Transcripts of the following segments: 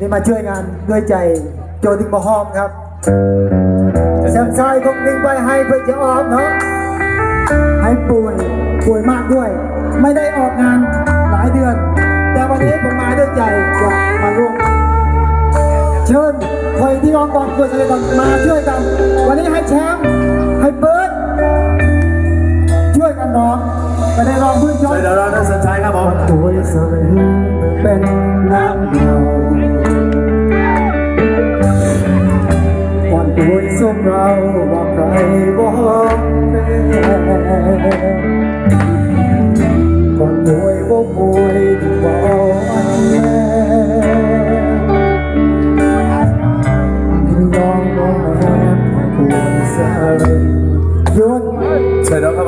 นี่มาช่วยงานด้วยใจโจดิงมาฮอมครับแซมซายคงนิ่งไปให้เพื่อจะออมเนาะให้ป่วยป่วยมากด้วย ไม่ได้ออกงานหลายเดือน แต่วันนี้ผมมาด้วยใจอยากมาร่วมเชิญใคยที่ร้องกอวกุศลกันมาช่วยกัน วันนี้ให้แชมป์ให้เบิร์ดช่วยกันร้องจะได้ร้องพื้นชนเดี๋ยวเราต้องสนใจครับผมโอ้ยสวยเป็นน้ำเงา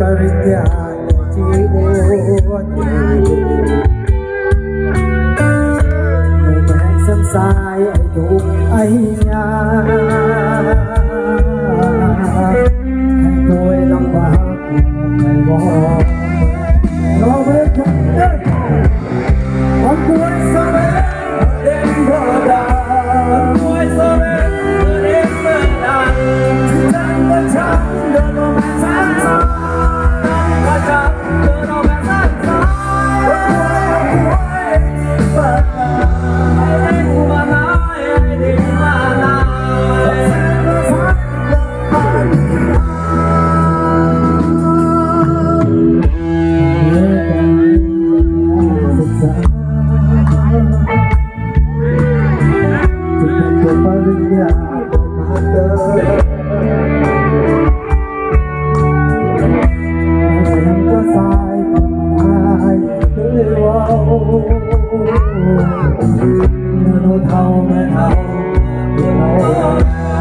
परित्याग जीवोती मैं संसाय दुख अहिया อยากมาเจอเสียงก็สายหายเลยว่าเนื้อเท่าแม่เท่าเท่า